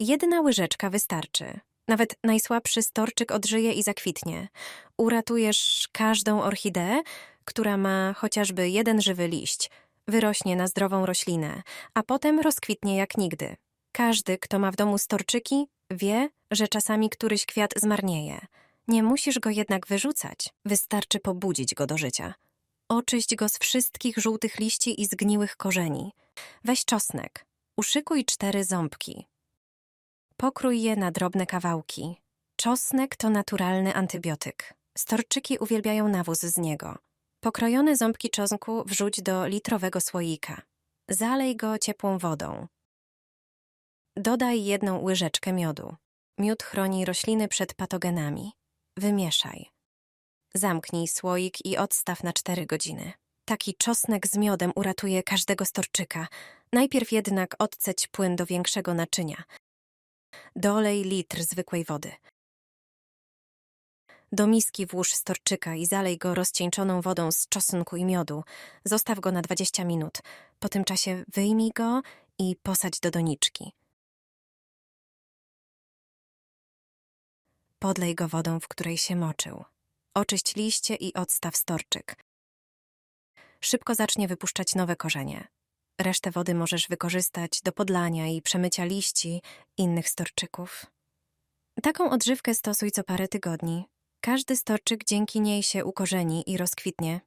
Jedna łyżeczka wystarczy. Nawet najsłabszy storczyk odżyje i zakwitnie. Uratujesz każdą orchideę, która ma chociażby jeden żywy liść. Wyrośnie na zdrową roślinę, a potem rozkwitnie jak nigdy. Każdy, kto ma w domu storczyki, wie, że czasami któryś kwiat zmarnieje. Nie musisz go jednak wyrzucać, wystarczy pobudzić go do życia. Oczyść go z wszystkich żółtych liści i zgniłych korzeni. Weź czosnek, uszykuj cztery ząbki. Pokrój je na drobne kawałki. Czosnek to naturalny antybiotyk. Storczyki uwielbiają nawóz z niego. Pokrojone ząbki czosnku wrzuć do litrowego słoika. Zalej go ciepłą wodą. Dodaj jedną łyżeczkę miodu. Miód chroni rośliny przed patogenami. Wymieszaj. Zamknij słoik i odstaw na 4 godziny. Taki czosnek z miodem uratuje każdego storczyka. Najpierw jednak odceć płyn do większego naczynia. Dolej litr zwykłej wody. Do miski włóż storczyka i zalej go rozcieńczoną wodą z czosnku i miodu. Zostaw go na 20 minut. Po tym czasie wyjmij go i posadź do doniczki. Podlej go wodą, w której się moczył. Oczyść liście i odstaw storczyk. Szybko zacznie wypuszczać nowe korzenie. Resztę wody możesz wykorzystać do podlania i przemycia liści innych storczyków. Taką odżywkę stosuj co parę tygodni. Każdy storczyk dzięki niej się ukorzeni i rozkwitnie.